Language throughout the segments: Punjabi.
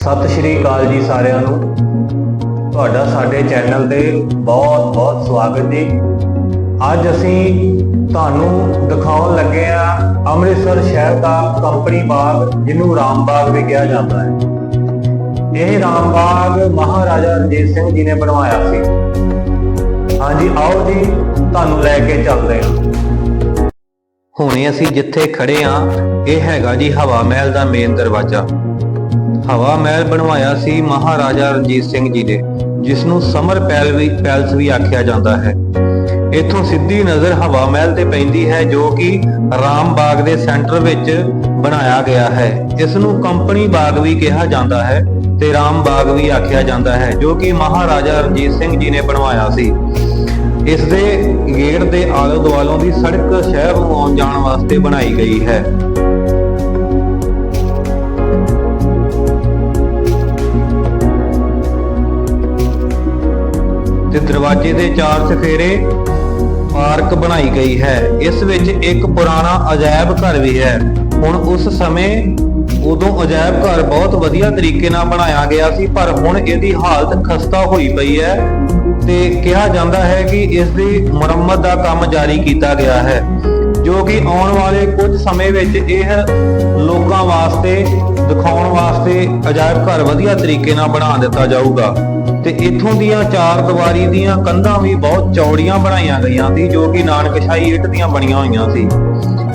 ਸਤਿ ਸ਼੍ਰੀ ਅਕਾਲ ਜੀ ਸਾਰਿਆਂ ਨੂੰ। ਤੁਹਾਡਾ ਸਾਡੇ ਚੈਨਲ ਤੇ ਬਹੁਤ ਬਹੁਤ ਸਵਾਗਤ ਜੀ। ਅੱਜ ਅਸੀਂ ਤੁਹਾਨੂੰ ਦਿਖਾਉਣ ਲੱਗੇ ਆ ਅੰਮ੍ਰਿਤਸਰ ਸ਼ਹਿਰ ਦਾ ਕੰਪਨੀ ਬਾਗ, ਜਿਹਨੂੰ ਰਾਮ ਬਾਗ ਵੀ ਕਿਹਾ ਜਾਂਦਾ ਹੈ। ਇਹ ਰਾਮ ਬਾਗ ਮਹਾਰਾਜਾ ਰਣਜੀਤ ਸਿੰਘ ਜੀ ਨੇ ਬਣਵਾਇਆ ਸੀ। ਹਾਂਜੀ, ਆਓ ਜੀ, ਤੁਹਾਨੂੰ ਲੈ ਕੇ ਚੱਲਦੇ ਹਾਂ। ਹੁਣੇ ਅਸੀਂ ਜਿੱਥੇ ਖੜੇ ਆ ਇਹ ਹੈਗਾ ਜੀ ਹਵਾ ਮਹਿਲ ਦਾ ਮੇਨ ਦਰਵਾਜ਼ਾ। ਹਵਾ ਮਹਿਲ ਬਣਵਾਇਆ ਸੀ ਮਹਾਰਾਜਾ ਰਣਜੀਤ ਸਿੰਘ ਜੀ ਨੇ ਜਿਸ ਨੂੰ ਸਮਰ ਪੈਲ ਵੀ, ਪੈਲਸ ਵੀ ਆਖਿਆ ਜਾਂਦਾ ਹੈ। ਇੱਥੋਂ ਸਿੱਧੀ ਨਜ਼ਰ ਹਵਾ ਮਹਿਲ ਤੇ ਪੈਂਦੀ ਹੈ, ਜੋ ਕਿ ਰਾਮ ਬਾਗ ਦੇ ਸੈਂਟਰ ਵਿੱਚ ਬਣਾਇਆ ਗਿਆ ਹੈ। ਇਸ ਨੂੰ ਕੰਪਨੀ ਬਾਗ ਵੀ ਕਿਹਾ ਜਾਂਦਾ ਹੈ ਤੇ ਰਾਮ ਬਾਗ ਵੀ ਆਖਿਆ ਜਾਂਦਾ ਹੈ, ਜੋ ਕਿ ਮਹਾਰਾਜਾ ਰਣਜੀਤ ਸਿੰਘ ਜੀ ਨੇ ਬਣਵਾਇਆ ਸੀ। ਇਸ ਦੇ ਗੇਟ ਦੇ ਆਲੇ ਦੁਆਲੋਂ ਦੀ ਸੜਕ ਸ਼ਹਿਰ ਨੂੰ ਆਉਣ ਜਾਣ ਵਾਸਤੇ ਬਣਾਈ ਗਈ ਹੈ। ਤੇ ਦਰਵਾਜ਼ੇ ਦੇ ਚਾਰ ਸਫੇਰੇ ਪਾਰਕ ਬਣਾਈ ਗਈ ਹੈ। ਇਸ ਵਿੱਚ ਇੱਕ ਪੁਰਾਣਾ ਅਜਾਇਬ ਘਰ ਵੀ ਹੈ। ਹੁਣ ਉਸ ਸਮੇਂ ਉਦੋਂ ਅਜਾਇਬ ਘਰ ਬਹੁਤ ਵਧੀਆ ਤਰੀਕੇ ਨਾਲ ਬਣਾਇਆ ਗਿਆ ਸੀ, ਪਰ ਹੁਣ ਇਹਦੀ ਹਾਲਤ ਖਸਤਾ ਹੋਈ ਪਈ ਹੈ ਤੇ ਕਿਹਾ ਜਾਂਦਾ ਹੈ ਕਿ ਇਸ ਦੀ ਮੁਰੰਮਤ ਦਾ ਕੰਮ ਜਾਰੀ ਕੀਤਾ ਗਿਆ ਹੈ, ਜੋ ਕਿ ਆਉਣ ਵਾਲੇ ਕੁਝ ਸਮੇਂ ਵਿੱਚ ਇਹ ਲੋਕਾਂ ਵਾਸਤੇ, ਦਿਖਾਉਣ ਵਾਸਤੇ ਅਜਾਇਬ ਘਰ ਵਧੀਆ ਤਰੀਕੇ ਨਾਲ ਬਣਾ ਦਿੱਤਾ ਜਾਊਗਾ। ਤੇ ਇੱਥੋਂ ਦੀਆਂ ਚਾਰ ਦੀਵਾਰੀ ਦੀਆਂ ਕੰਧਾਂ ਵੀ ਬਹੁਤ ਚੌੜੀਆਂ ਬਣਾਈਆਂ ਗਈਆਂ ਸੀ, ਜੋ ਕਿ ਨਾਨਕਸ਼ਾਹੀ ਇੱਟ ਦੀਆਂ ਬਣੀਆਂ ਹੋਈਆਂ ਸੀ।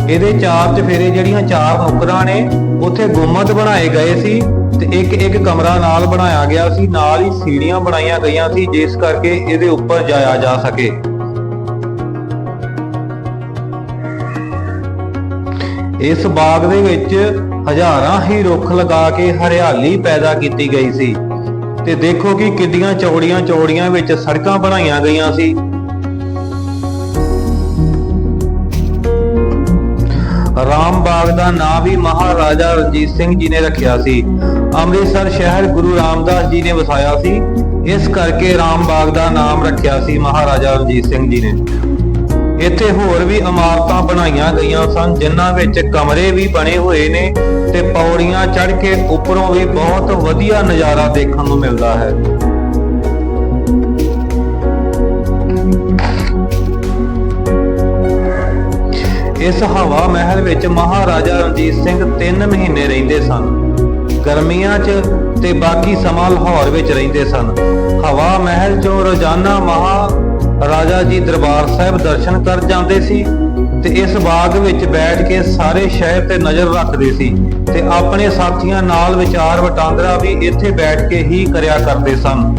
ਇਹਦੇ ਚਾਰ ਚਫੇਰੇ ਜਿਹੜੀਆਂ ਚਾਰ ਨੁਕਰਾਂ ਨੇ, ਉੱਥੇ ਗੁੰਮਤ ਬਣਾਏ ਗਏ ਸੀ ਤੇ ਇੱਕ ਇੱਕ ਕਮਰਾ ਨਾਲ ਬਣਾਇਆ ਗਿਆ ਸੀ, ਨਾਲ ਹੀ ਸੀੜੀਆਂ ਬਣਾਈਆਂ ਗਈਆਂ ਸੀ, ਜਿਸ ਕਰਕੇ ਇਹਦੇ ਉੱਪਰ ਜਾਇਆ ਜਾ ਸਕੇ। ਇਸ ਬਾਗ ਦੇ ਵਿੱਚ ਹਜ਼ਾਰਾਂ ਹੀ ਰੁੱਖ ਲਗਾ ਕੇ ਹਰਿਆਲੀ ਪੈਦਾ ਕੀਤੀ ਗਈ ਸੀ। ਤੇ ਦੇਖੋ ਕਿ ਕਿੱਡੀਆਂ ਚੌੜੀਆਂ ਚੌੜੀਆਂ ਵਿੱਚ ਸੜਕਾਂ ਬਣਾਈਆਂ ਗਈਆਂ ਸੀ। ਰਾਮ ਬਾਗ ਦਾ ਨਾਂ ਵੀ ਮਹਾਰਾਜਾ ਰਣਜੀਤ ਸਿੰਘ ਜੀ ਨੇ ਰੱਖਿਆ ਸੀ। ਅੰਮ੍ਰਿਤਸਰ ਸ਼ਹਿਰ ਗੁਰੂ ਰਾਮਦਾਸ ਜੀ ਨੇ ਵਸਾਇਆ ਸੀ। ਇਸ ਕਰਕੇ ਰਾਮ ਬਾਗ ਦਾ ਨਾਮ ਰੱਖਿਆ ਸੀ ਮਹਾਰਾਜਾ ਰਣਜੀਤ ਸਿੰਘ ਜੀ ਨੇ। ਇੱਥੇ ਹੋਰ ਵੀ ਇਮਾਰਤਾਂ ਬਣਾਈਆਂ ਗਈਆਂ ਸਨ, ਜਿਨ੍ਹਾਂ ਵਿੱਚ ਕਮਰੇ ਵੀ ਬਣੇ ਹੋਏ ਨੇ ਤੇ ਪੌੜੀਆਂ ਚੜ੍ਹ ਕੇ ਉੱਪਰੋਂ ਵੀ ਬਹੁਤ ਵਧੀਆ ਨਜ਼ਾਰਾ ਦੇਖਣ ਨੂੰ ਮਿਲਦਾ ਹੈ। ਇਸ ਹਵਾ ਮਹਿਲ ਵਿੱਚ ਮਹਾਰਾਜਾ ਰਣਜੀਤ ਸਿੰਘ 3 ਮਹੀਨੇ ਰਹਿੰਦੇ ਸਨ। ਗਰਮੀਆਂ 'ਚ ਤੇ ਬਾਕੀ ਸਮਾਂ ਲਾਹੌਰ ਵਿੱਚ ਰਹਿੰਦੇ ਸਨ। ਹਵਾ ਮਹਿਲ 'ਚੋਂ ਰੋਜ਼ਾਨਾ ਮਹਾ ਰਾਜਾ ਜੀ ਦਰਬਾਰ ਸਾਹਿਬ ਦਰਸ਼ਨ ਕਰ ਜਾਂਦੇ ਸੀ ਤੇ ਇਸ ਬਾਗ ਵਿੱਚ ਬੈਠ ਕੇ ਸਾਰੇ ਸ਼ਹਿਰ ਤੇ ਨਜ਼ਰ ਰੱਖਦੇ ਸੀ ਤੇ ਆਪਣੇ ਸਾਥੀਆਂ ਨਾਲ ਵਿਚਾਰ ਵਟਾਂਦਰਾ ਵੀ ਇੱਥੇ ਬੈਠ ਕੇ ਹੀ ਕਰਿਆ ਕਰਦੇ ਸਨ।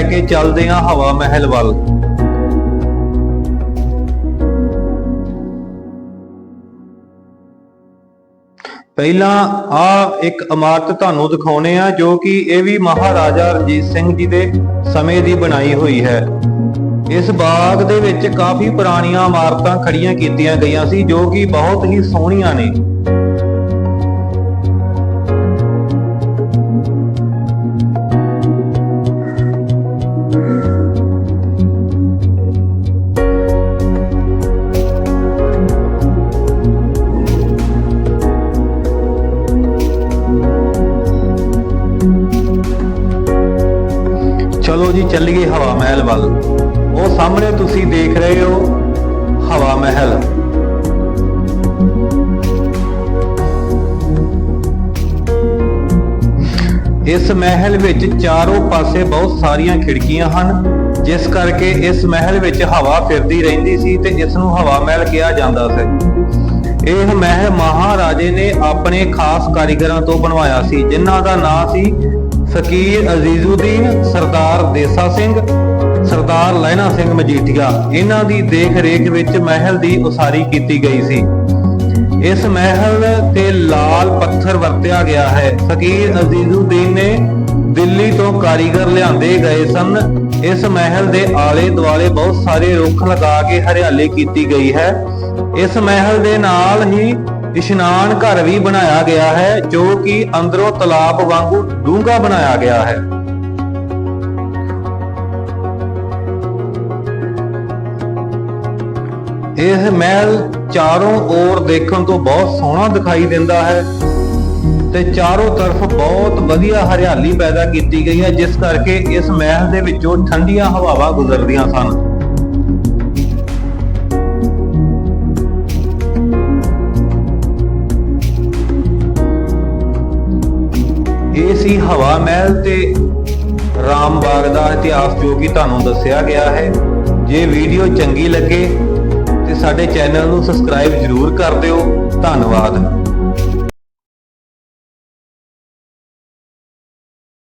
ਲੈ ਕੇ ਚੱਲਦੇ ਹਾਂ ਹਵਾ ਮਹਿਲ ਵੱਲ। ਪਹਿਲਾਂ ਆ ਇੱਕ ਇਮਾਰਤ ਤੁਹਾਨੂੰ ਦਿਖਾਉਣੇ ਆ ਜੋ ਕਿ ਇਹ ਵੀ ਮਹਾਰਾਜਾ ਰਣਜੀਤ ਸਿੰਘ ਜੀ ਦੇ ਸਮੇਂ ਦੀ ਬਣਾਈ ਹੋਈ ਹੈ। ਇਸ ਬਾਗ ਦੇ ਵਿੱਚ ਕਾਫੀ ਪੁਰਾਣੀਆਂ ਇਮਾਰਤਾਂ ਖੜੀਆਂ ਕੀਤੀਆਂ ਗਈਆਂ ਸੀ, ਜੋ ਕਿ ਬਹੁਤ ਹੀ ਸੋਹਣੀਆਂ ਨੇ। ਚੱਲੀਏ ਹਵਾ ਮਹਿਲ ਵੱਲ। ਉਹ ਸਾਹਮਣੇ ਤੁਸੀਂ ਦੇਖ ਰਹੇ ਹੋ ਹਵਾ ਮਹਿਲ। ਇਸ ਮਹਿਲ ਵਿੱਚ ਚਾਰੋਂ ਪਾਸੇ ਬਹੁਤ ਸਾਰੀਆਂ ਖਿੜਕੀਆਂ ਹਨ, ਜਿਸ ਕਰਕੇ ਇਸ ਮਹਿਲ ਵਿੱਚ ਹਵਾ ਫਿਰਦੀ ਰਹਿੰਦੀ ਸੀ ਤੇ ਇਸ ਨੂੰ ਹਵਾ ਮਹਿਲ ਕਿਹਾ ਜਾਂਦਾ ਸੀ। ਇਹ ਮਹਿਲ ਮਹਾਰਾਜੇ ਨੇ ਆਪਣੇ ਖਾਸ ਕਾਰੀਗਰਾਂ ਤੋਂ ਬਣਵਾਇਆ ਸੀ, ਜਿਨ੍ਹਾਂ ਦਾ ਨਾਂ ਸੀ ਫਕੀਰ ਅਜ਼ੀਜ਼ੁਦੀਨ ਸਰਦਾਰ ਦੇਸਾ ਸਿੰਘ, ਸਰਦਾਰ ਲੈਣਾ ਸਿੰਘ ਮਜੀਠੀਆ। ਇਹਨਾਂ ਦੀ ਦੇਖ ਰੇਖ ਵਿੱਚ ਮਹਿਲ ਦੀ ਉਸਾਰੀ ਕੀਤੀ ਗਈ ਸੀ। ਇਸ ਮਹਿਲ ਤੇ ਲਾਲ ਪੱਥਰ ਵਰਤਿਆ ਗਿਆ ਹੈ। ਫਕੀਰ ਅਜ਼ੀਜ਼ੁਦੀਨ ਨੇ ਦਿੱਲੀ ਤੋਂ ਕਾਰੀਗਰ ਲਿਆਂਦੇ ਗਏ ਸਨ। ਇਸ ਮਹਿਲ ਦੇ ਆਲੇ ਦੁਆਲੇ ਬਹੁਤ ਸਾਰੇ ਰੁੱਖ ਲਗਾ ਕੇ ਹਰਿਆਲੀ ਕੀਤੀ ਗਈ ਹੈ। ਇਸ ਮਹਿਲ ਦੇ ਨਾਲ ਹੀ ਇਸ਼ਨਾਨ ਘਰ ਵੀ ਬਣਾਇਆ ਗਿਆ ਹੈ, ਜੋ ਕਿ ਅੰਦਰੋਂ ਤਲਾਬ ਵਾਂਗੂ ਡੂੰਘਾ ਬਣਾਇਆ ਗਿਆ ਹੈ। ਇਹ ਮਹਿਲ ਚਾਰੋਂ ਓਰ ਦੇਖਣ ਤੋਂ ਬਹੁਤ ਸੋਹਣਾ ਦਿਖਾਈ ਦਿੰਦਾ ਹੈ ਤੇ ਚਾਰੋਂ ਤਰਫ ਬਹੁਤ ਵਧੀਆ ਹਰਿਆਲੀ ਪੈਦਾ ਕੀਤੀ ਗਈ ਹੈ, ਜਿਸ ਕਰਕੇ ਇਸ ਮਹਿਲ ਦੇ ਵਿੱਚੋਂ ਠੰਡੀਆਂ ਹਵਾਵਾਂ ਗੁਜ਼ਰਦੀਆਂ ਸਨ। ਇਹ ਸੀ ਹਵਾ ਮਹਿਲ ਤੇ ਰਾਮ ਬਾਗ ਦਾ ਇਤਿਹਾਸ ਜੋ ਕਿ ਤੁਹਾਨੂੰ ਦੱਸਿਆ ਗਿਆ ਹੈ। ਜੇ ਵੀਡੀਓ ਚੰਗੀ ਲੱਗੇ ਤੇ ਸਾਡੇ ਚੈਨਲ ਨੂੰ ਸਬਸਕ੍ਰਾਈਬ ਜ਼ਰੂਰ ਕਰ ਦਿਓ। ਧੰਨਵਾਦ।